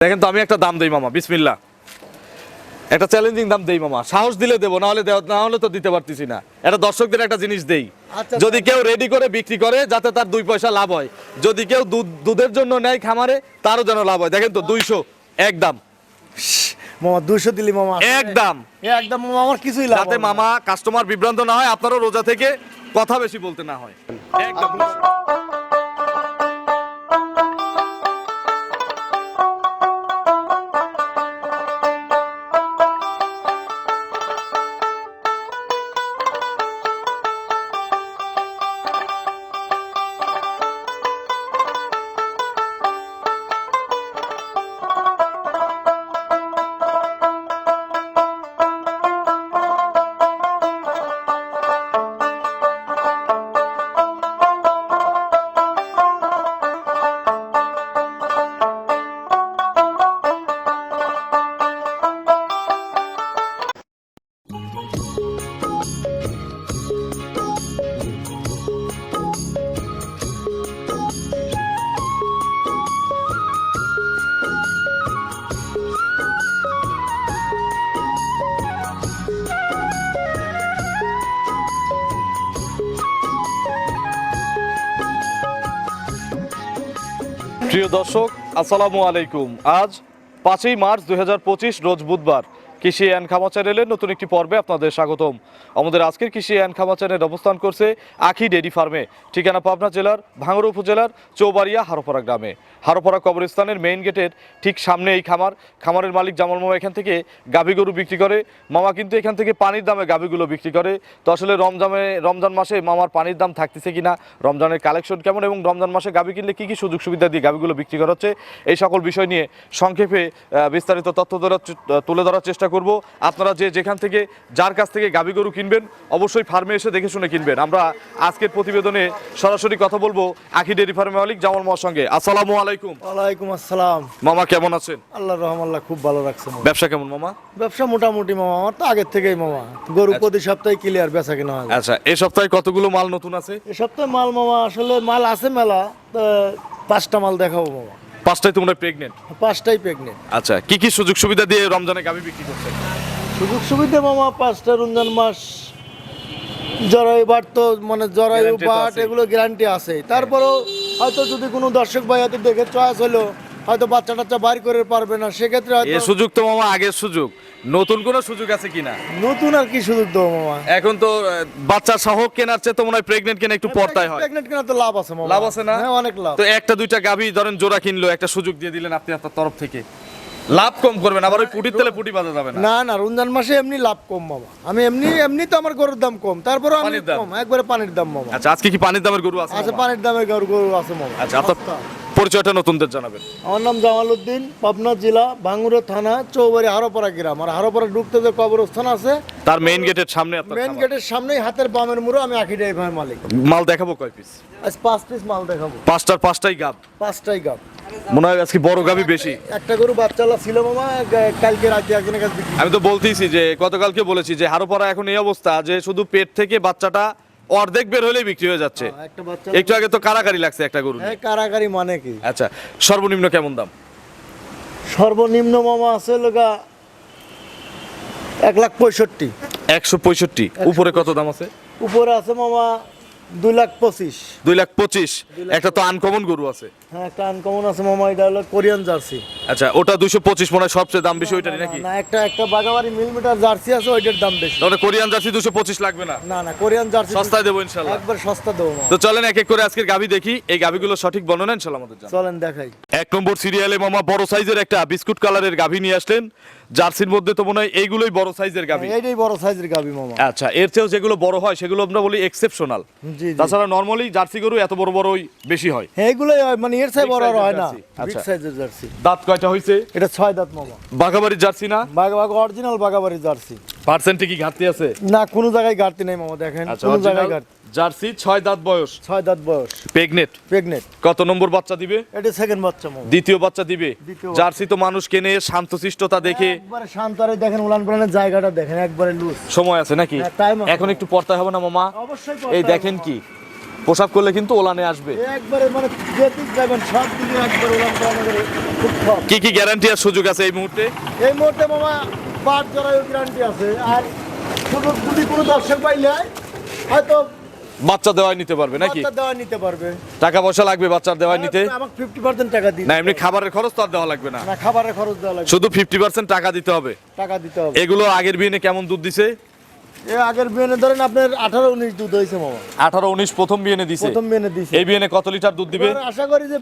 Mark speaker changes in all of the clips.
Speaker 1: দেখেন তো আমি একটা দাম দেই মামা বিসমিল্লা একটা চ্যালেঞ্জিং দাম দেই মামা। সাহস দিলে দেবো না হলে না হলে তো দিতে পারতেছি না। এটা দর্শকদের একটা জিনিস দেই।
Speaker 2: আচ্ছা,
Speaker 1: যদি কেউ রেডি করে বিক্রি করে যাতে তার দুই পয়সা লাভ হয়। যদি কেউ দুধ দুধের জন্য নেয় খামারে তারও যেন লাভ হয়। দেখেন তো দুইশো এক দাম।
Speaker 2: মামা দুশো দিলি মামা
Speaker 1: এক দাম।
Speaker 2: একদম মামা আমার কিছুই লাভ
Speaker 1: যাতে মামা কাস্টমার বিভ্রান্ত না হয় আপনারও রোজা থেকে কথা বেশি বলতে না হয়। একদম দর্শক আসসালামু আলাইকুম। আজ পাঁচই মার্চ দু হাজার পঁচিশ রোজ বুধবার। কৃষি অ্যান্ড খামা চ্যানেলের নতুন একটি পর্বে আপনাদের স্বাগতম। আমাদের আজকের কৃষি অ্যান্ড খামা চ্যানেল অবস্থান করছে আখি ডেরি ফার্মে, ঠিকানা পাবনা জেলার ভাঙড়া উপজেলার চৌবাড়িয়া হারোপাড়া গ্রামে। হারোপাড়া কবরস্থানের মেইন গেটের ঠিক সামনে এই খামার। খামারের মালিক জামাল মামা এখান থেকে গাভী গরু বিক্রি করে। মামা কিন্তু এখান থেকে পানির দামে গাভীগুলো বিক্রি করে। তো আসলে রমজানে রমজান মাসে মামার পানির দাম থাকতেছে কিনা, রমজানের কালেকশন কেমন এবং রমজান মাসে গাভী কিনলে কী কী সুযোগ সুবিধা দিয়ে গাভীগুলো বিক্রি করা হচ্ছে, এই সকল বিষয় নিয়ে সংক্ষেপে বিস্তারিত তথ্য তুলে ধরার চেষ্টা করব। আপনারা যে যেখান থেকে যার কাছ থেকে গাভী গরু কিনবেন অবশ্যই ফার্মে এসে দেখে শুনে কিনবেন। আমরা আজকের প্রতিবেদনে সরাসরি কথা বলব আখি ডেরি ফার্মে মালিক জামাল মামার সঙ্গে। আসসালামু আলাইকুম।
Speaker 2: ওয়ালাইকুম আসসালাম।
Speaker 1: মামা কেমন আছেন?
Speaker 2: আল্লাহ রহমাল্লাহ খুব ভালো রাখছে মামা।
Speaker 1: ব্যবসা কেমন মামা?
Speaker 2: ব্যবসা মোটামুটি মামা আমার তো আগের থেকেই মামা। গরু প্রতি সপ্তাহে ক্লিয়ার বেচা কেনা হয়।
Speaker 1: আচ্ছা এই সপ্তাহে কতগুলো মাল নতুন আছে?
Speaker 2: এ সপ্তাহে মাল মামা আসলে মাল আছে মেলা তা পাঁচটা মাল দেখাবো মামা।
Speaker 1: পাঁচটায় তোমরা প্রেগনেন্ট
Speaker 2: পাঁচটাই প্রেগনেন্ট
Speaker 1: আচ্ছা কি কি সুযোগ সুবিধা দিয়ে রমজানে গাভী বিক্রি করছেন
Speaker 2: সুযোগ সুবিধা মামা পাঁচটা রমজান মাস জরায়ু বাট তো মানে জরায়ু বাট এগুলো গ্যারান্টি আছে তারপরেও হয়তো যদি কোনো দর্শক ভাই হয়তো দেখে চয়েস হলো হয়তো বাচ্চা টাচ্চা বাইর করে পারবে না সেক্ষেত্রে হয়তো
Speaker 1: সুযোগ তো মামা আগের সুযোগ। নতুন কোনো সুযোগ আছে কিনা
Speaker 2: নতুন আর কি সুযোগ দেবো মামা।
Speaker 1: এখন তো আহ, বাচ্চা সহ কেনার চেয়ে তো মনে হয় প্রেগনেন্ট কেনা একটু পর্তায় হয়।
Speaker 2: প্রেগনেন্ট কেনা তো লাভ আছে মামা।
Speaker 1: লাভ আছে না?
Speaker 2: হ্যাঁ অনেক লাভ।
Speaker 1: তো একটা দুইটা গাভী ধরেন জোড়া কিনলো একটা সুযোগ দিয়ে দিলেন আপনি আপনার তরফ থেকে। লাভ কম করবেন আবার ওই পুটির তেলে পুটি বাজা যাবে না।
Speaker 2: না না রমজান মাসে এমনি লাভ কম মামা। আমি এমনি এমনি তো আমার গরুর দাম কম তারপরে আমি
Speaker 1: পানির দাম?
Speaker 2: কম একবারে পানির দাম মামা।
Speaker 1: আচ্ছা আজকে কি পানির দামের গরু আছে
Speaker 2: আছে
Speaker 1: মামা?
Speaker 2: পানির দামের গরু গরু আছে মামা।
Speaker 1: আচ্ছা আপনার পরিচয়টা নতুনদের জানাবেন।
Speaker 2: আমার নাম জামাল উদ্দিন পাবনা জেলা ভাঙ্গুরা থানা চৌবাড়ি হারোপাড়া গ্রাম। আর হারোপাড়া ঢুকতে যে কবরস্থান আছে
Speaker 1: তার মেইন গেটের সামনে
Speaker 2: মেন গেটের সামনেই হাতের বামের মুড়ো আমি আখি ড্রাইভার মালিক।
Speaker 1: মাল দেখাবো কয় পিস
Speaker 2: আজ পাঁচ পিস মাল দেখাবো।
Speaker 1: পাঁচটার পাঁচটাই গাব।
Speaker 2: পাঁচটাই গাপ
Speaker 1: মনে হয় আজকে বড় গাবি বেশি।
Speaker 2: একটা গরু বাচ্চালা ছিল মামা কালকে রাতে একজনের কাছে
Speaker 1: আমি তো বলতেইছি যে গতকালকে বলেছি যে হারোপাড়া এখন এই অবস্থা যে শুধু পেট থেকে বাচ্চাটা অর্ধেক বের হলেই বিক্রি হয়ে যাচ্ছে।
Speaker 2: হ্যাঁ, একটা
Speaker 1: আগে তো কারাকারি লাগছে একটা গরু কারাকারি
Speaker 2: হ্যাঁ কারাগারি মানে কি?
Speaker 1: আচ্ছা সর্বনিম্ন কেমন দাম?
Speaker 2: সর্বনিম্ন মামা আছে লোকা এক লাখ পঁয়ষট্টি।
Speaker 1: একশো পঁয়ষট্টি। উপরে কত দাম আছে?
Speaker 2: উপরে আছে মামা দুই লাখ পঁচিশ।
Speaker 1: দুই লাখ পঁচিশ। একটা তো আনকমন গরু আছে।
Speaker 2: হ্যাঁ একটা আনকমন আছে মামা এটা হলো কোরিয়ান জার্সি।
Speaker 1: আচ্ছা ওটা দুশো পঁচিশ মনে হয় সবচেয়ে দাম বেশি ওইটারই নাকি?
Speaker 2: না একটা একটা বাগাবাড়ি মিলিমিটার জার্সি আছে ওইটার দাম বেশি।
Speaker 1: তাহলে কোরিয়ান জার্সি দুশো পঁচিশ লাগবে না?
Speaker 2: না না কোরিয়ান জার্সি
Speaker 1: সস্তায় দেবো ইনশাল্লাহ।
Speaker 2: একবার সস্তা দেবো
Speaker 1: তো চলেন এক এক করে আজকের গাভি দেখি। এই গাভিগুলো সঠিক বর্ণনা ইনশাল্লাহ আমাদের
Speaker 2: চলেন দেখাই।
Speaker 1: এক নম্বর সিরিয়ালে মামা বড় সাইজের একটা বিস্কুট কালারের গাভি নিয়ে আসলেন। জার্সির মধ্যে তো মনে হয় এইগুলোই বড় সাইজের গাভি।
Speaker 2: এইটাই বড় সাইজের গাবি মামা।
Speaker 1: আচ্ছা এর চেয়েও যেগুলো বড় হয় সেগুলো আমরা বলি এক্সেপশনাল
Speaker 2: জি জি।
Speaker 1: তাছাড়া নর্মালি জার্সি গরু এত বড় বড়ই বেশি হয়।
Speaker 2: হ্যাঁ এগুলোই হয় মানে এর
Speaker 1: Big
Speaker 2: বড় আর হয় না। বিগ
Speaker 1: আচ্ছা।
Speaker 2: সাইজের জার্সি।
Speaker 1: দাঁত কয়টা হয়েছে
Speaker 2: এটা ছয় দাঁত মামা।
Speaker 1: বাঘাবাড়ির জার্সি না?
Speaker 2: বাঘ অরিজিনাল বাগাবাড়ি জার্সি।
Speaker 1: পার্সেন্টে কি ঘাটতি আছে?
Speaker 2: না কোনো জায়গায় ঘাটতি নেই মামা দেখেন।
Speaker 1: আচ্ছা
Speaker 2: কোনো জায়গায় ঘাটতি।
Speaker 1: জার্সি ছয় দাঁত বয়স।
Speaker 2: ছয় দাঁত বয়স।
Speaker 1: প্রেগনেট।
Speaker 2: প্রেগনেন্ট
Speaker 1: কত নম্বর বাচ্চা দিবে?
Speaker 2: এটা সেকেন্ড বাচ্চা মামা।
Speaker 1: দ্বিতীয় বাচ্চা দিবে। জার্সি তো মানুষ কেনে শান্তশিষ্টতা দেখে।
Speaker 2: একবারে শান্তারে দেখেন উলান পালানের জায়গাটা দেখেন একবারে লুজ
Speaker 1: সময় আছে নাকি?
Speaker 2: হ্যাঁ,
Speaker 1: এখন একটু পড়তে হবে না মামা?
Speaker 2: অবশ্যই
Speaker 1: এই দেখেন কি পোশাক করলে কিন্তু ওলানে আসবে।
Speaker 2: একবারে মানে যেদিক যাবেন সব দিকে একবার করে খুব
Speaker 1: কি কি গ্যারান্টি আর সুযোগ আছে এই মুহূর্তে?
Speaker 2: এই মুহূর্তে মামা বাদ জড়াইও গ্যারান্টি আছে। আর শুধু যদি কোনো দর্শক পাইলে হয়তো
Speaker 1: বাচ্চা দেওয়াই নিতে পারবে নাকি?
Speaker 2: বাচ্চা নিতে পারবে।
Speaker 1: টাকা পয়সা লাগবে বাচ্চার দেওয়াই নিতে?
Speaker 2: আমাকে টাকা
Speaker 1: না এমনি খাবারের খরচ তো আর দেওয়া লাগবে না।
Speaker 2: না খাবারের খরচ দেওয়া লাগবে।
Speaker 1: শুধু ফিফটি পার্সেন্ট টাকা দিতে হবে।
Speaker 2: টাকা দিতে হবে।
Speaker 1: এগুলো আগের বিয়ে কেমন দুধ দিছে?
Speaker 2: এ আগের ধরেন আপনার আঠারো উনিশ দুধ হয়েছে মামা।
Speaker 1: আঠারো উনিশ প্রথম বিয়ে দিছে।
Speaker 2: প্রথম বিয়ে দিছে।
Speaker 1: এই বিয়ে কত লিটার দুধ দিবে?
Speaker 2: আশা করি যে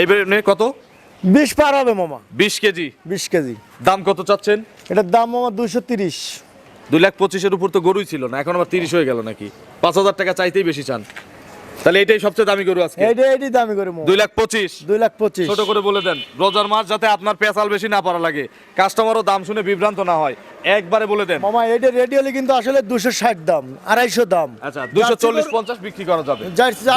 Speaker 1: এই কত?
Speaker 2: বিশ পার হবে মামা।
Speaker 1: বিশ কেজি।
Speaker 2: বিশ কেজি।
Speaker 1: দাম কত চাচ্ছেন?
Speaker 2: এটার দাম মামা দুশো তিরিশ।
Speaker 1: দুই লাখ পঁচিশের উপর তো গরুই ছিল না, এখন আবার তিরিশ হয়ে গেল নাকি? পাঁচ হাজার টাকা চাইতেই বেশি চান। তাহলে এটাই সবচেয়ে দামি গরু আজকে।
Speaker 2: এইটা এইটি দামি মামা
Speaker 1: দুই লাখ পঁচিশ।
Speaker 2: দুই লাখ পঁচিশ।
Speaker 1: ছোট করে বলে দেন রোজার মাস যাতে আপনার পেঁচাল বেশি না পারা লাগে। কাস্টমারও দাম শুনে বিভ্রান্ত না হয়। একবারে বলে দেন।
Speaker 2: মামা এইটা রেডি হলে কিন্তু আসলে দুশো ষাট দাম আড়াইশো দাম।
Speaker 1: আচ্ছা দুশো চল্লিশ পঞ্চাশ বিক্রি করা যাবে।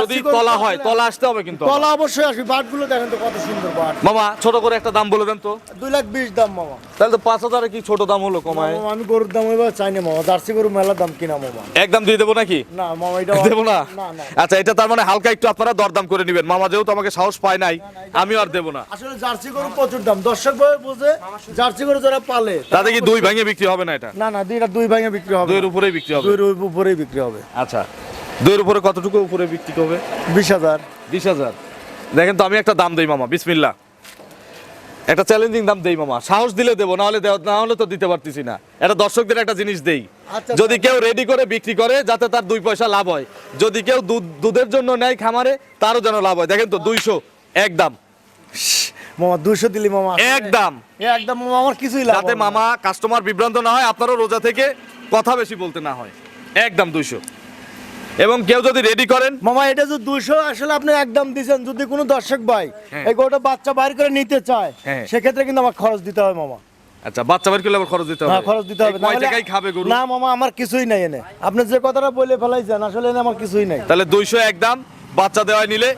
Speaker 1: যদি তলা হয় তলা আসতে হবে কিন্তু।
Speaker 2: তলা অবশ্যই আসবে বাটগুলো দেখেন তো কত সুন্দর বাট।
Speaker 1: মামা ছোট করে একটা দাম বলে দেন তো।
Speaker 2: দুই লাখ বিশ দাম মামা।
Speaker 1: তাহলে তো পাঁচ হাজারে কি ছোট দাম হলো কমায়?
Speaker 2: আমি গরুর দাম এবার চাই না মামা। জার্সি গরু মেলা দাম কিনা মামা।
Speaker 1: একদম দিয়ে দেবো নাকি?
Speaker 2: না মামা এটা
Speaker 1: দেবো না?
Speaker 2: না না।
Speaker 1: আচ্ছা এটা তার মানে হালকা একটু আপনারা দরদাম করে নেবেন। মামা যেহেতু আমাকে সাহস পায় নাই আমিও আর দেবো না।
Speaker 2: আসলে জার্সি গরু প্রচুর দাম। দর্শক ভাবে বুঝে জার্সি গরু যারা পালে
Speaker 1: তাতে কি দুই ভাঙে বিক্রি হবে না এটা?
Speaker 2: না না দুইটা দুই ভাঙে বিক্রি হবে
Speaker 1: দুইয়ের উপরেই বিক্রি হবে।
Speaker 2: দুইয়ের উপরেই বিক্রি হবে।
Speaker 1: আচ্ছা দুইয়ের উপরে কতটুকু উপরে বিক্রি হবে?
Speaker 2: বিশ হাজার।
Speaker 1: বিশ হাজার। দেখেন তো আমি একটা দাম দিই মামা। বিসমিল্লা একটা চ্যালেঞ্জিং দাম দেই মামা। সাহস দিলে দেবো না হলে না হলে তো দিতে পারতেছি না। এটা দর্শকদের একটা জিনিস দেই।
Speaker 2: আচ্ছা,
Speaker 1: যদি কেউ রেডি করে বিক্রি করে যাতে তার দুই পয়সা লাভ হয়। যদি কেউ দুধ দুধের জন্য নেয় খামারে তারও যেন লাভ হয়। দেখেন তো দুইশো একদম
Speaker 2: মামা দুশো দিলি মামা।
Speaker 1: একদম
Speaker 2: একদম মামা আমার কিছুই লাভ
Speaker 1: যাতে মামা কাস্টমার বিভ্রান্ত না হয় আপনারও রোজা থেকে কথা বেশি বলতে না হয়। একদম দুইশো। এবং কেউ যদি রেডি করেন?
Speaker 2: মামা এটা যে দুশো আসলে আপনি একদম দিচ্ছেন যদি কোনো দর্শক ভাই
Speaker 1: হ্যাঁ।
Speaker 2: এই গরুটা বাচ্চা বাইর করে নিতে চায়
Speaker 1: হ্যাঁ।
Speaker 2: সেক্ষেত্রে কিন্তু আমার খরচ দিতে হবে মামা।
Speaker 1: আচ্ছা বাচ্চা করলে আবার খরচ দিতে হবে?
Speaker 2: খরচ দিতে হবে।
Speaker 1: কয় টাকায় খাবে গরু?
Speaker 2: না মামা আমার কিছুই নাই এনে। আপনি যে কথাটা বলে ফেলাইছেন আসলে এনে আমার কিছুই নাই।
Speaker 1: তাহলে দুইশো একদম বাচ্চা দেওয়ায় নিলে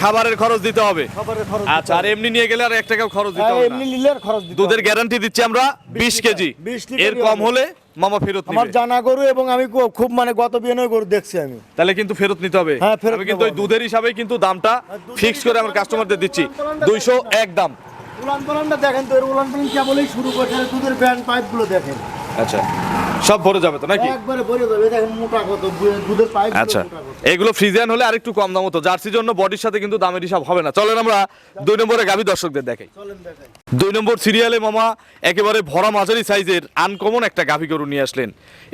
Speaker 1: খাবারের খরচ দিতে হবে।
Speaker 2: খাবারের খরচ
Speaker 1: আচ্ছা আর এমনি নিয়ে গেলে আর এক টাকাও খরচ দিতে
Speaker 2: হ্যাঁ,
Speaker 1: হবে
Speaker 2: এমনি নিলে আর খরচ দিতে
Speaker 1: দুধের গ্যারান্টি দিচ্ছি আমরা বিশ কেজি।
Speaker 2: 20
Speaker 1: এর কম হলে মামা ফেরত
Speaker 2: আমার জানা গরু এবং আমি খুব- মানে গত বিয়ে গরু দেখছি আমি।
Speaker 1: তাহলে কিন্তু ফেরত নিতে হবে।
Speaker 2: হ্যাঁ, ফেরত
Speaker 1: কিন্তু ওই দুধের হিসাবে কিন্তু দামটা ফিক্স করে আমার কাস্টমারদের দিচ্ছি। দুইশো এক দাম।
Speaker 2: উলান পালানটা দেখেন তো এর উলান পালান কেবলই শুরু করছে দুধের ব্যান্ড পাইপগুলো দেখেন।
Speaker 1: আচ্ছা সব ভরে যাবে তো নাকি?
Speaker 2: একবারে ভরে যাবে দেখেন মোটা কত দুধের পাইপ
Speaker 1: আচ্ছা এগুলো ফ্রিজিয়ান হলে আরেকটু কম দাম হতো জার্সির জন্য বডির সাথে কিন্তু দামের হিসাব হবে না। চলেন আমরা দুই নম্বরে গাভী দর্শকদের দেখাই। দুই নম্বর সিরিয়ালে মামা একেবারে ভরা মাঝারি সাইজের আনকমন একটা গাভী গরু নিয়ে আসলেন।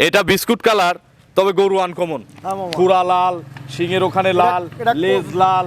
Speaker 1: এটা বিস্কুট কালার তবে গরু আনকমন।
Speaker 2: হ্যাঁ,
Speaker 1: পুরা লাল শিঙের ওখানে লাল লেজ লাল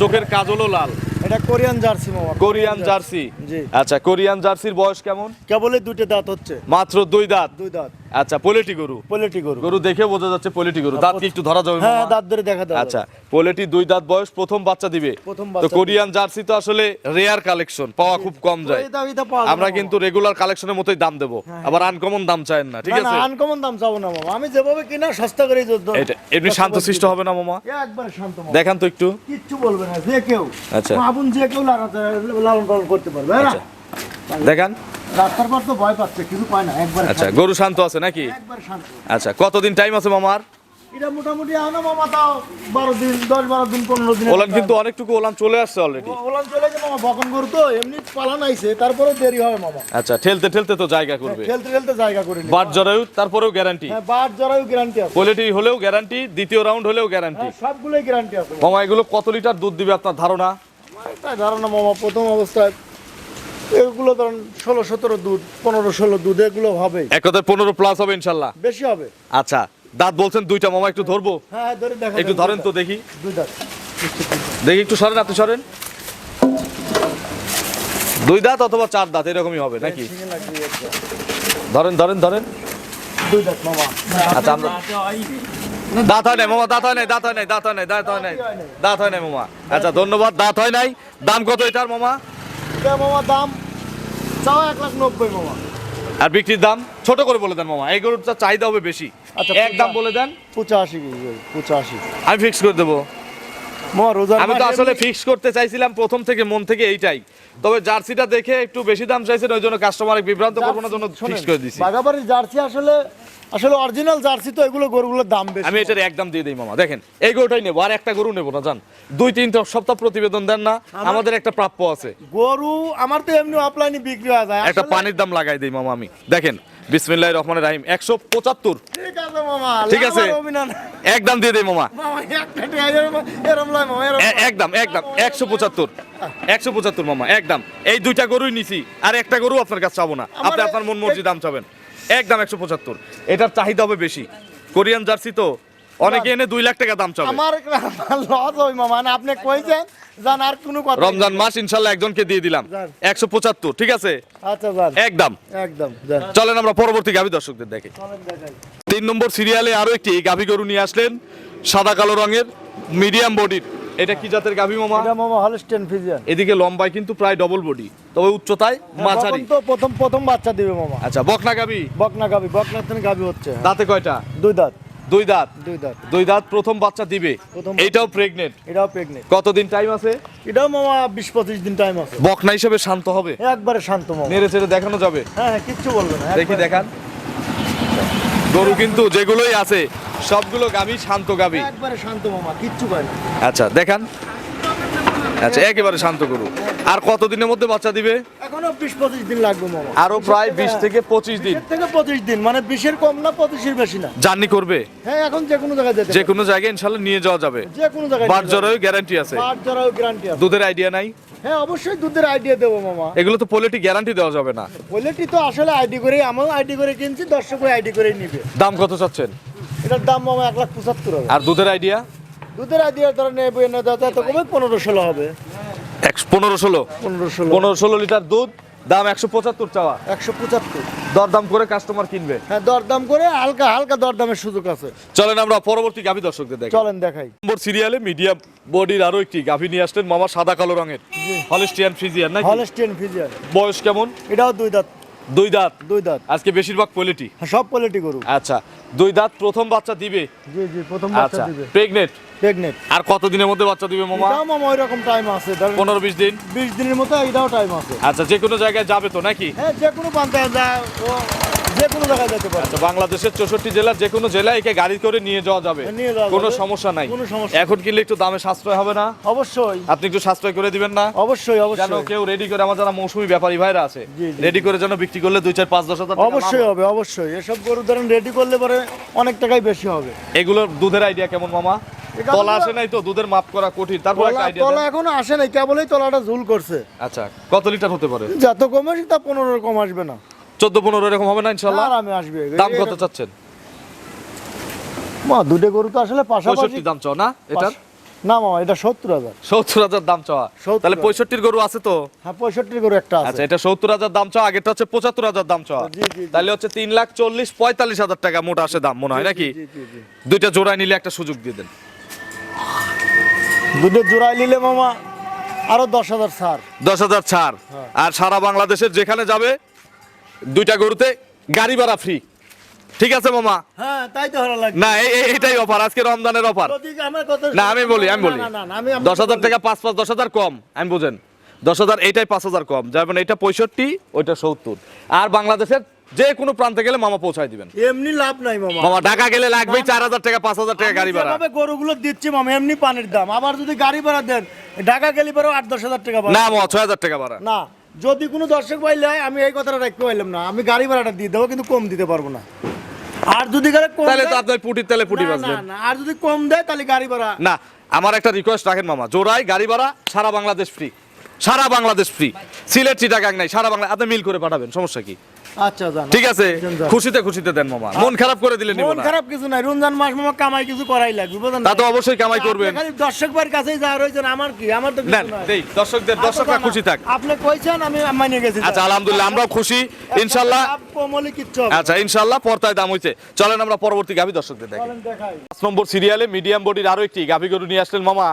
Speaker 1: চোখের কাজলও লাল।
Speaker 2: এটা কোরিয়ান জার্সি মামা
Speaker 1: কোরিয়ান জার্সি।
Speaker 2: জি।
Speaker 1: আচ্ছা কোরিয়ান জার্সির বয়স কেমন?
Speaker 2: কেবলই দুটো দাঁত হচ্ছে।
Speaker 1: মাত্র দুই দাঁত।
Speaker 2: দুই দাঁত।
Speaker 1: আচ্ছা পোলেটি গরু।
Speaker 2: পোলেটি গরু।
Speaker 1: গরু দেখে বোঝা যাচ্ছে পোলেটি গরু। দাঁত কি একটু ধরা যাবে
Speaker 2: হ্যাঁ দাঁত ধরে দেখা দাও
Speaker 1: আচ্ছা পোলেটি দুই দাঁত বয়স প্রথম বাচ্চা দিবে।
Speaker 2: প্রথম
Speaker 1: তো কোরিয়ান জার্সি তো আসলে রেয়ার কালেকশন পাওয়া খুব কম যায়।
Speaker 2: যাবে।
Speaker 1: আমরা কিন্তু রেগুলার কালেকশনের মতোই দাম দেবো। আবার আনকমন দাম চায়েন না ঠিক আছে?
Speaker 2: আনকমন দাম চাবো না মামা। আমি যেভাবে কিনা সস্তা করে
Speaker 1: এটা এমনি শান্তশিষ্ট হবে না মামা?
Speaker 2: একবার শান্ত
Speaker 1: দেখান তো একটু।
Speaker 2: কিচ্ছু বলবে না যে কেউ।
Speaker 1: আচ্ছা।
Speaker 2: আবুন যে কেউ লাগাতে লালন পালন করতে পারবে হ্যাঁ
Speaker 1: আচ্ছা। দেখান।
Speaker 2: রাস্তার পর তো ভয় পাচ্ছে কিছু পায় না একবার
Speaker 1: আচ্ছা গরু শান্ত আছে নাকি?
Speaker 2: একবার শান্ত।
Speaker 1: আচ্ছা কতদিন টাইম আছে মামার?
Speaker 2: এটা মোটামুটি আনো মামা তাও বারো দিন দশ বারো দিন পনেরো দিন
Speaker 1: ওলান কিন্তু অনেকটুকু ওলান চলে আসছে অলরেডি
Speaker 2: ওলান চলে যে মামা বকন গরু তো এমনি পালান আইছে তারপরেও দেরি হবে মামা।
Speaker 1: আচ্ছা ঠেলতে ঠেলতে তো জায়গা করবে।
Speaker 2: খেলতে খেলতে জায়গা করে
Speaker 1: বাট জরায়ু তারপরেও গ্যারান্টি
Speaker 2: হ্যাঁ বার জরায়ু গ্যারান্টি আছে।
Speaker 1: কোয়ালিটি হলেও গ্যারান্টি দ্বিতীয় রাউন্ড হলেও গ্যারান্টি
Speaker 2: হ্যাঁ সবগুলোই গ্যারান্টি আছে।
Speaker 1: মামা এগুলো কত লিটার দুধ দিবে আপনার ধারণা?
Speaker 2: ধারণা মামা প্রথম অবস্থায়। এগুলো ধরুন ষোলো সতেরো দুধ পনেরো ষোলো দুধ এগুলো হবে।
Speaker 1: এক কথায় পনেরো প্লাস হবে ইনশাল্লাহ।
Speaker 2: বেশি হবে।
Speaker 1: আচ্ছা দাঁত বলছেন দুইটা মামা একটু ধরবো?
Speaker 2: হ্যাঁ ধরে দেখা
Speaker 1: একটু ধরেন তো দেখি।
Speaker 2: দুই দাঁত।
Speaker 1: দেখি একটু সরেন আপনি সরেন। দুই দাঁত অথবা চার দাঁত এরকমই হবে নাকি। ধরেন ধরেন ধরেন।
Speaker 2: দুই দাঁত মামা।
Speaker 1: আচ্ছা আমরা দাঁত হয় নাই মামা দাঁত হয় নাই দাঁত হয় নাই দাঁত হয় নাই দাঁত হয় নাই দাঁত হয় নাই মামা। আচ্ছা ধন্যবাদ দাঁত হয় নাই। দাম কত এটার মামা?
Speaker 2: এটা মামা দাম চাও এক লাখ নব্বই মামা।
Speaker 1: আর বিক্রির দাম ছোট করে বলে দেন মামা এই গরুটা চাহিদা হবে বেশি।
Speaker 2: আচ্ছা,
Speaker 1: এক দাম বলে দেন।
Speaker 2: পঁচাশি পঁচাশি।
Speaker 1: আমি ফিক্স করে দেবো। আমি তো আসলে ফিক্স করতে চাইছিলাম প্রথম থেকে মন থেকে এইটাই। তবে জার্সিটা দেখে একটু বেশি দাম চাইছেন ওই জন্য কাস্টমার বিভ্রান্ত করব না জন্য ফিক্স করে
Speaker 2: বাগাবাড়ির জার্সি আসলে আসলে অরিজিনাল জার্সি তো এগুলো গরুগুলোর দাম বেশি।
Speaker 1: আমি এটার একদম দিয়ে দিই মামা। দেখেন এই গরুটাই নেব। আর একটা গরু নেব না জান। দুই তিন সপ্তাহ প্রতিবেদন দেন না আমাদের একটা প্রাপ্য আছে।
Speaker 2: গরু আমার তো এমনি অফলাইনে বিক্রি হয়ে যায়।
Speaker 1: একটা পানির দাম লাগাই দিই মামা আমি। দেখেন বিসমিল্লাহ রহমান রাহিম একশো পঁচাত্তর।
Speaker 2: ঠিক আছে।
Speaker 1: একদম দিয়ে দিই মামা। একদম একদম একশো পঁচাত্তর। একশো পঁচাত্তর মামা একদম। এই দুইটা গরুই নিছি আর একটা গরু আপনার কাছে চাবো না। আপনি আপনার মন মর্জি দাম চাবেন। একদম একশো পঁচাত্তর। এটার চাহিদা হবে বেশি। কোরিয়ান জার্সি তো অনেকে এনে দুই লাখ টাকা দাম চাবে।
Speaker 2: আমার লস হয় মামা না আপনি কইছেন জান আর কোনো কথা
Speaker 1: রমজান মাস ইনশাল্লাহ একজনকে দিয়ে দিলাম।
Speaker 2: যান।
Speaker 1: একশো পঁচাত্তর ঠিক আছে?
Speaker 2: আচ্ছা জান।
Speaker 1: একদম।
Speaker 2: একদম
Speaker 1: চলেন আমরা পরবর্তী গাভী দর্শকদের দেখে।
Speaker 2: চলেন দেখাই।
Speaker 1: তিন নম্বর সিরিয়ালে আরও একটি গাভী গরু নিয়ে আসলেন সাদা কালো রঙের মিডিয়াম বডির এটা কি জাতের গাভী মামা?
Speaker 2: এটা মামা হলস্টেন ফিজিয়ান
Speaker 1: এদিকে লম্বায় কিন্তু প্রায় ডবল বডি তবে উচ্চতায় মাঝারি।
Speaker 2: তো প্রথম প্রথম বাচ্চা দিবে মামা।
Speaker 1: আচ্ছা বকনা গাভী?
Speaker 2: বকনা গাবি বকনা থেকে গাবি হচ্ছে হ্যাঁ।
Speaker 1: দাঁতে কয়টা?
Speaker 2: দুই দাঁত।
Speaker 1: দুই দাঁত?
Speaker 2: দুই দাঁত।
Speaker 1: দুই দাঁত প্রথম বাচ্চা দিবে। এইটাও প্রেগনেন্ট
Speaker 2: এটাও প্রেগনেন্ট
Speaker 1: কতদিন টাইম আছে?
Speaker 2: এটাও মামা বিশ পঁচিশ দিন টাইম আছে।
Speaker 1: বকনা হিসেবে শান্ত হবে?
Speaker 2: একবারে শান্ত মামা।
Speaker 1: নেড়ে চেড়ে দেখানো যাবে?
Speaker 2: হ্যাঁ হ্যাঁ কিচ্ছু বলবে না
Speaker 1: দেখি দেখান। গরু কিন্তু যেগুলোই আছে সবগুলো গাভী শান্ত গাভী
Speaker 2: একবারে শান্ত মামা কিচ্ছু না।
Speaker 1: আচ্ছা দেখান। আচ্ছা একেবারে শান্ত গরু। আর কতদিনের মধ্যে বাচ্চা দিবে?
Speaker 2: এখনও বিশ পঁচিশ দিন লাগবে মামা।
Speaker 1: আরও প্রায় বিশ থেকে পঁচিশ দিন।
Speaker 2: থেকে পঁচিশ দিন মানে বিশের কম না পঁচিশের বেশি না।
Speaker 1: জার্নি করবে?
Speaker 2: হ্যাঁ এখন যে কোনো জায়গায় যেতে
Speaker 1: যে কোনো জায়গায় ইনশাল্লাহ নিয়ে যাওয়া যাবে।
Speaker 2: যে কোনো জায়গায়
Speaker 1: বাট জরায়ু গ্যারান্টি আছে।
Speaker 2: গ্যারান্টি আছে।
Speaker 1: দুধের আইডিয়া নাই?
Speaker 2: হ্যাঁ অবশ্যই দুধের আইডিয়া দেবো মামা।
Speaker 1: এগুলো তো পোলিটি গ্যারান্টি দেওয়া যাবে না।
Speaker 2: কোয়ালিটি তো আসলে আইডি করে আমিও আইডি করে কিনছি দর্শকও আইডি করে নিবে।
Speaker 1: দাম কত চাচ্ছেন?
Speaker 2: এটার দাম মামা এক লাখ পঁচাত্তর হবে
Speaker 1: আর দুধের আইডিয়া
Speaker 2: দুধের আইডিয়া ধরে নেবে না দাদা তো কমে পনেরো ষোলো হবে?
Speaker 1: এক পনেরো ষোলো?
Speaker 2: পনেরো ষোলো।
Speaker 1: পনেরো ষোলো লিটার দুধ দাম একশো পঁচাত্তর চাওয়া।
Speaker 2: একশো পঁচাত্তর।
Speaker 1: দরদাম করে কাস্টমার কিনবে।
Speaker 2: হ্যাঁ দরদাম করে হালকা হালকা দরদামের সুযোগ আছে।
Speaker 1: চলেন আমরা পরবর্তী গাভী দর্শকদের দেখি
Speaker 2: চলেন দেখাই।
Speaker 1: নম্বর সিরিয়ালে মিডিয়াম বডির আরও একটি গাভী নিয়ে আসলেন মামা সাদা কালো রঙের। হলিস্টিয়ান ফ্রিজিয়ান নাকি?
Speaker 2: হলস্টেন ফিজিয়ান
Speaker 1: বয়স কেমন?
Speaker 2: এটাও দুই দাঁত।
Speaker 1: দুই দাঁত?
Speaker 2: দুই দাঁত।
Speaker 1: আজকে বেশিরভাগ কোয়ালিটি
Speaker 2: হ্যাঁ, সব কোয়ালিটি গরু।
Speaker 1: আচ্ছা দুই দাঁত প্রথম বাচ্চা দিবে?
Speaker 2: জি জি প্রথম বাচ্চা
Speaker 1: আচ্ছা
Speaker 2: দিবে।
Speaker 1: প্রেগনেন্ট
Speaker 2: প্রেগনেট
Speaker 1: আর কতদিনের মধ্যে বাচ্চা দিবে মামা?
Speaker 2: এটাও মামা ওই রকম টাইম আছে ধরেন
Speaker 1: পনেরো বিশ দিন?
Speaker 2: বিশ দিনের মতো এটাও টাইম আছে।
Speaker 1: আচ্ছা যে কোনো জায়গায় যাবে তো নাকি?
Speaker 2: হ্যাঁ যে কোনো পান্তায় যায় ও যে কোনো জায়গায় যেতে পারে
Speaker 1: আচ্ছা বাংলাদেশের চৌষট্টি জেলার যে কোনো জেলায় একে গাড়ি করে নিয়ে যাওয়া যাবে।
Speaker 2: নিয়ে যাওয়া
Speaker 1: কোনো
Speaker 2: যাবে।
Speaker 1: সমস্যা নাই।
Speaker 2: কোনো সমস্যা
Speaker 1: এখন কিনলে একটু দামে সাশ্রয় হবে না?
Speaker 2: অবশ্যই।
Speaker 1: আপনি একটু সাশ্রয় করে দিবেন না?
Speaker 2: অবশ্যই
Speaker 1: যেন
Speaker 2: অবশ্যই।
Speaker 1: কেউ রেডি করে আমার যারা মৌসুমী ব্যাপারী ভাইরা আছে
Speaker 2: জি, জি,
Speaker 1: রেডি করে যেন বিক্রি করলে দুই চার পাঁচ দশ হাজার টাকা
Speaker 2: অবশ্যই। হবে অবশ্যই। এসব গরু ধরেন রেডি করলে পরে অনেক টাকাই বেশি হবে।
Speaker 1: এগুলোর দুধের আইডিয়া কেমন মামা? তলা আসে নাই তো দুধের মাপ করা কঠিন। তারপর একটা
Speaker 2: তলা
Speaker 1: আইডিয়া
Speaker 2: তলা এখনও আসে নাই কেবলই তলাটা ঝুল করছে।
Speaker 1: আচ্ছা কত লিটার হতে পারে?
Speaker 2: যত কম আসে তা পনেরো কম আসবে না।
Speaker 1: চোদ্দ পনেরো এরকম হবে না ইনশাল্লাহ
Speaker 2: আরামে আসবে
Speaker 1: দাম কত চাচ্ছেন?
Speaker 2: মা দুটো গরু তো আসলে পাশাপাশি
Speaker 1: দাম চাও না এটার?
Speaker 2: না মামা এটা সত্তর হাজার।
Speaker 1: সত্তর হাজার দাম চাওয়া।
Speaker 2: 70,000
Speaker 1: তাহলে পঁয়ষট্টির গরু আছে তো?
Speaker 2: হ্যাঁ গরু একটা
Speaker 1: আচ্ছা এটা সত্তর হাজার দাম চাওয়া আগেরটা হচ্ছে পঁচাত্তর হাজার দাম চাওয়া। তাহলে হচ্ছে তিন লাখ চল্লিশ পঁয়তাল্লিশ হাজার টাকা মোটা আসে দাম মনে হয় নাকি। দুইটা জোড়ায় নিলে একটা সুযোগ দিয়ে দেন।
Speaker 2: দুটো জোড়াই নিলে মামা আরও দশ হাজার ছাড়।
Speaker 1: দশ হাজার ছাড়।
Speaker 2: হ্যাঁ।
Speaker 1: আর সারা বাংলাদেশের যেখানে যাবে দুইটা গরুতে গাড়ি ভাড়া ফ্রি ঠিক আছে মামা?
Speaker 2: হ্যাঁ তাই তো ভালো লাগে
Speaker 1: না এই- এই- এইটাই অফার আজকে রমজানের অফার না আমি বলি আমি বলি। দশ হাজার টাকা পাঁচ পাঁচ দশ হাজার কম আমি বুঝেন। দশ হাজার এইটাই পাঁচ হাজার কম যেমন এটা পঁয়ষট্টি ওইটা সত্তর। আর বাংলাদেশের যে কোনো প্রান্তে গেলে মামা পৌঁছায় দিবেন।
Speaker 2: এমনি লাভ নাই মামা।
Speaker 1: মামা ঢাকা গেলে লাগবেই চার হাজার টাকা পাঁচ হাজার টাকা গাড়ি ভাড়া।
Speaker 2: যেভাবে গরুগুলো দিচ্ছি মামা এমনি পানির দাম। আবার যদি গাড়ি ভাড়া দেন ঢাকা গেলে পরেও আট দশ হাজার টাকা
Speaker 1: না মামা ছয় হাজার টাকা ভাড়া।
Speaker 2: না। যদি কোনো দর্শক পাইলে হয়, আমি এই কথাটা রাখতে পারলাম না। আমি গাড়ি ভাড়াটা দিয়ে দেবো কিন্তু কম দিতে পারব না। আর যদি কম
Speaker 1: তাহলে তো আপনার পুটির তেলে পুটি
Speaker 2: না, আর যদি কম দেয় তাহলে গাড়ি ভাড়া
Speaker 1: না আমার একটা রিকোয়েস্ট রাখেন মামা। জোড়াই গাড়ি ভাড়া সারা বাংলাদেশ ফ্রি সারা বাংলাদেশ ফ্রি সিলেট চিটাগাং নাই সারা বাংলা আপনি মিল করে পাঠাবেন সমস্যা কি?
Speaker 2: আচ্ছা জান।
Speaker 1: ঠিক আছে খুশিতে খুশিতে দেন মামা। মন খারাপ করে দিলে নিব
Speaker 2: মন খারাপ কিছু নাই রমজান মাস মামা কামাই কিছু করাই লাগবে বুঝলেন
Speaker 1: তা তো অবশ্যই কামাই করবেন।
Speaker 2: খালি দর্শক কাছেই যা রয়েছেন আমার কি? আমার তো কিছু নাই।
Speaker 1: দেই দর্শকদের দর্শকরা খুশি থাক।
Speaker 2: আপনি কইছেন আমি মানিয়ে গেছি
Speaker 1: আচ্ছা আলহামদুলিল্লাহ আমরাও খুশি। ইনশাল্লাহ
Speaker 2: কমলি কিচ্ছু
Speaker 1: আচ্ছা ইনশাল্লাহ পর্তায় দাম হইছে। চলেন আমরা পরবর্তী গাভী দর্শকদের দেখি।
Speaker 2: দেখাই।
Speaker 1: পাঁচ নম্বর সিরিয়ালে মিডিয়াম বডির আরও একটি গাভী গরু নিয়ে আসলেন মামা।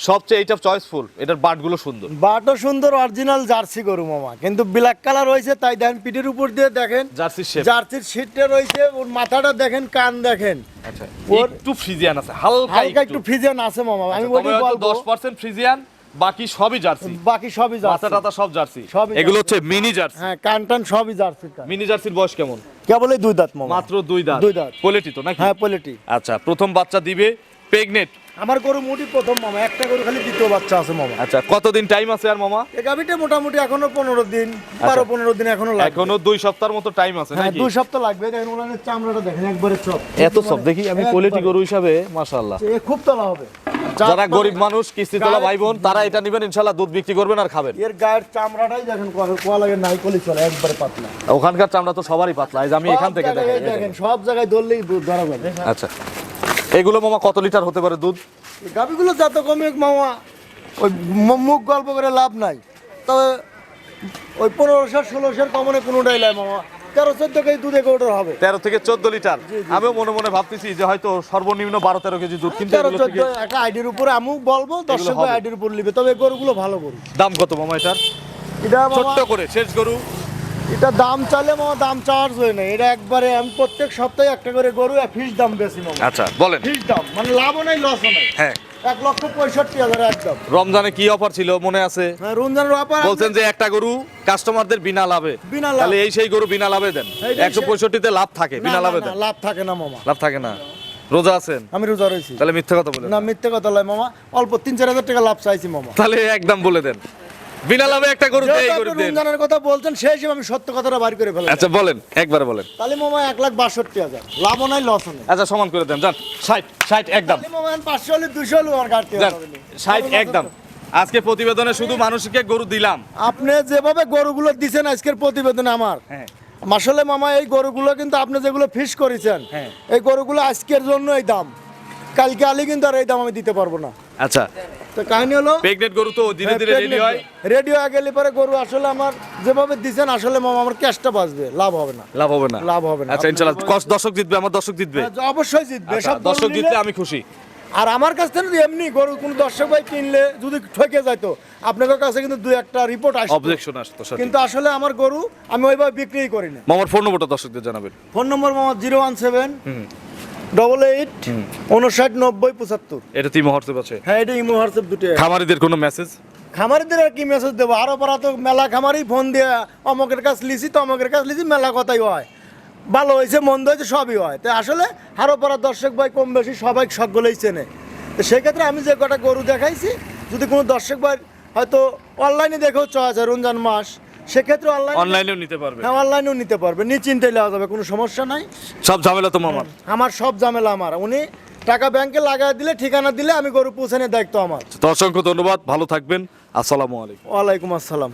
Speaker 1: সবচেয়ে এইটা চয়েসফুল এটার বাটগুলো সুন্দর।
Speaker 2: বাটো সুন্দর অরিজিনাল জার্সি গরু মামা। কিন্তু ব্ল্যাক কালার রয়েছে তাই দেখেন পিঠের উপর দিয়ে দেখেন।
Speaker 1: জার্সি শেপ
Speaker 2: জার্সির সিটটা রয়েছে ওর মাথাটা দেখেন কান দেখেন।
Speaker 1: আচ্ছা
Speaker 2: ওর-
Speaker 1: একটু ফ্রিজিয়ান আছে হালকা
Speaker 2: হালকা
Speaker 1: একটু।
Speaker 2: ফিজিয়ান আছে মামা আমি বলি
Speaker 1: তবে
Speaker 2: বলব।
Speaker 1: 10% ফ্রিজিয়ান বাকি সবই জার্সি।
Speaker 2: বাকি সবই
Speaker 1: মাথা
Speaker 2: জার্সি
Speaker 1: টাতা সব জার্সি। এগুলো হচ্ছে মিনি জার্সি।
Speaker 2: হ্যাঁ কান টান সবই জার্সি
Speaker 1: মিনি জার্সির বয়স কেমন?
Speaker 2: কেবল এই দুই দাঁত মামা।
Speaker 1: মাত্র দুই দাঁত।
Speaker 2: দুই দাঁত।
Speaker 1: কোয়ালিটি তো নাকি?
Speaker 2: হ্যাঁ পোলেটি
Speaker 1: আচ্ছা প্রথম বাচ্চা দিবে প্রেগনেট
Speaker 2: আমার গরু মুটি প্রথম মামা একটা গরু খালি দ্বিতীয় বাচ্চা আছে মামা।
Speaker 1: আচ্ছা কতদিন টাইম আছে আর মামা?
Speaker 2: এই গাভিটা মোটামুটি এখনও পনেরো দিন বারো পনেরো দিন এখনও লাগবে।
Speaker 1: এখনও দুই সপ্তাহের মতো টাইম আছে
Speaker 2: হ্যাঁ দুই সপ্তাহ লাগবে। দেখেন ওনাদের চামড়াটা দেখেন একবারে চপ।
Speaker 1: এত সব দেখি আমি কোয়ালিটি গরু হিসাবে মাশাআল্লাহ।
Speaker 2: এ খুব তলা হবে।
Speaker 1: যারা গরিব মানুষ কিস্তি তোলা ভাই বোন তারা এটা নেবেন ইনশাল্লাহ দুধ বিক্রি করবেন আর খাবেন।
Speaker 2: এর গায়ের চামড়াটাই দেখেন কোয়া- লাগে নাইকলি চলে একবারে পাতলা।
Speaker 1: ওখানকার চামড়া তো সবারই পাতলা এই যে আমি এখান থেকে
Speaker 2: দেখেন সব জায়গায় ধরলেই দুধ ধরা যাবে
Speaker 1: আচ্ছা। এগুলো মামা কত লিটার হতে পারে দুধ?
Speaker 2: গাভিগুলো যত কমে মামা ওই মুখ গল্প করে লাভ নাই। তবে ওই পনেরোশো ষোলোশোর কমনে কোনোটাই নাই মামা। তেরো চোদ্দ কেজি দুধ এগারোটার হবে।
Speaker 1: তেরো থেকে চোদ্দ লিটার। আমিও মনে মনে ভাবতেছি যে হয়তো সর্বনিম্ন বারো তেরো কেজি দুধ কিন্তু
Speaker 2: তেরো চোদ্দ একটা আইডির উপরে আমি বলব দর্শক। আইডির উপর নিবে। তবে গরুগুলো ভালো গরু।
Speaker 1: দাম কত মামা এটার?
Speaker 2: এটা
Speaker 1: ছোট্ট করে শেষ গরু।
Speaker 2: এটা দাম চাইলে মামা দাম চার্জ হয় না। এটা একবারে আমি প্রত্যেক সপ্তাহে একটা করে গরু আর ফিস দাম বেশি মামা।
Speaker 1: আচ্ছা বলেন।
Speaker 2: ফিস দাম মানে লাভও নাই লসও নাই।
Speaker 1: হ্যাঁ।
Speaker 2: এক লক্ষ পঁয়ষট্টি হাজার একদম।
Speaker 1: রমজানে কি অফার ছিল মনে আছে?
Speaker 2: হ্যাঁ রমজানের অফার
Speaker 1: বলছেন যে একটা গরু কাস্টমারদের বিনা লাভে।
Speaker 2: বিনা লাভ।
Speaker 1: তাহলে এই সেই গরু বিনা লাভে দেন। একশো পঁয়ষট্টিতে লাভ থাকে বিনা লাভে দেন।
Speaker 2: লাভ থাকে না মামা।
Speaker 1: লাভ থাকে না। রোজা আছেন?
Speaker 2: আমি রোজা রয়েছি।
Speaker 1: তাহলে মিথ্যে কথা বলেন
Speaker 2: না মিথ্যে কথা লয় মামা। অল্প তিন চার হাজার টাকা লাভ চাইছি মামা।
Speaker 1: তাহলে একদম বলে দেন। বিনা লাভে একটা গরু দেই
Speaker 2: আপনি
Speaker 1: গরু দেন
Speaker 2: রমজানের কথা বলছেন সেই হিসেবে আমি সত্য কথাটা বার করে ফেলাম
Speaker 1: আচ্ছা বলেন একবারে বলেন।
Speaker 2: তাহলে মামা এক লাখ বাষট্টি হাজার লাভও নাই লসও নেই।
Speaker 1: আচ্ছা সমান করে দেন যান ষাট ষাট একদম।
Speaker 2: তাহলে মামা এখন পাঁচশো হলে দুশো হলে আমার ঘাটতি
Speaker 1: যান
Speaker 2: হবে না।
Speaker 1: ষাট একদম। আজকে প্রতিবেদনে শুধু মানুষকে গরু দিলাম।
Speaker 2: আপনি যেভাবে গরুগুলো দিছেন আজকের প্রতিবেদনে আমার।
Speaker 1: হ্যাঁ।
Speaker 2: আসলে মামা এই গরুগুলো কিন্তু আপনি যেগুলো ফিস করেছেন
Speaker 1: হ্যাঁ।
Speaker 2: এই গরুগুলো আজকের জন্য এই দাম। কালকে আলি কিন্তু আর এই দাম আমি দিতে পারব না।
Speaker 1: আচ্ছা।
Speaker 2: তো কাহিনী হলো
Speaker 1: প্রেগনেন্ট গরু তো ধীরে ধীরে রেডি হয়।
Speaker 2: রেডিও গেলে পরে গরু আসলে আমার যেভাবে দিছেন আসলে মামা আমার ক্যাশটা বাঁচবে লাভ হবে না।
Speaker 1: লাভ হবে না।
Speaker 2: লাভ হবে না।
Speaker 1: আচ্ছা ইনশাআল্লাহ কস দর্শক জিতবে আমার দর্শক জিতবে।
Speaker 2: হ্যাঁ, অবশ্যই জিতবে।
Speaker 1: আচ্ছা,
Speaker 2: সব গরু
Speaker 1: দর্শক জিতলে আমি খুশি।
Speaker 2: আর আমার কাছ থেকে এমনি গরু কোন দর্শক ভাই কিনলে যদি ঠকে যাইতো আপনাদের কাছে কিন্তু দুই একটা রিপোর্ট
Speaker 1: অবজেকশন আসতো
Speaker 2: কিন্তু আসলে আমার গরু আমি ওইভাবে বিক্রি করি না।
Speaker 1: মামার ফোন নম্বরটা দর্শকদের জানাবেন।
Speaker 2: ফোন নম্বর মামা zero one seven. Double eight উনষাট নব্বই পঁচাত্তর।
Speaker 1: এটা তিন মুহূর্তে আছে।
Speaker 2: হ্যাঁ এটা ইমো হোয়াটসঅ্যাপ দুটো।
Speaker 1: খামারিদের কোনো মেসেজ
Speaker 2: খামারিদের আর কি মেসেজ দেবো? আরও পারা তো মেলা খামারই ফোন দিয়ে অমকের কাছ লিছি তমকের কাছ লিছি মেলা কথাই হয়। ভালো হয়েছে মন্দ হয়েছে সবই হয়। তো আসলে আরও পারা দর্শক ভাই কম বেশি সবাই সকলেই চেনে। তো সেক্ষেত্রে আমি যে কটা গরু দেখাইছি যদি কোনো দর্শক ভাই হয়তো অনলাইনে দেখেও চয়েস রমজান মাস সেক্ষেত্রে অনলাইন
Speaker 1: অনলাইনেও নিতে পারবে।
Speaker 2: হ্যাঁ অনলাইনেও নিতে পারবে। নিশ্চিন্তে নেওয়া যাবে কোনো সমস্যা নাই।
Speaker 1: সব ঝামেলা তো মামার।
Speaker 2: আমার সব ঝামেলা আমার। উনি টাকা ব্যাংকে লাগাই দিলে ঠিকানা দিলে আমি গরু পৌঁছানোর দায়িত্ব আমার।
Speaker 1: তো অসংখ্য ধন্যবাদ ভালো থাকবেন। আসসালামু আলাইকুম।
Speaker 2: ওয়ালাইকুম আসসালাম।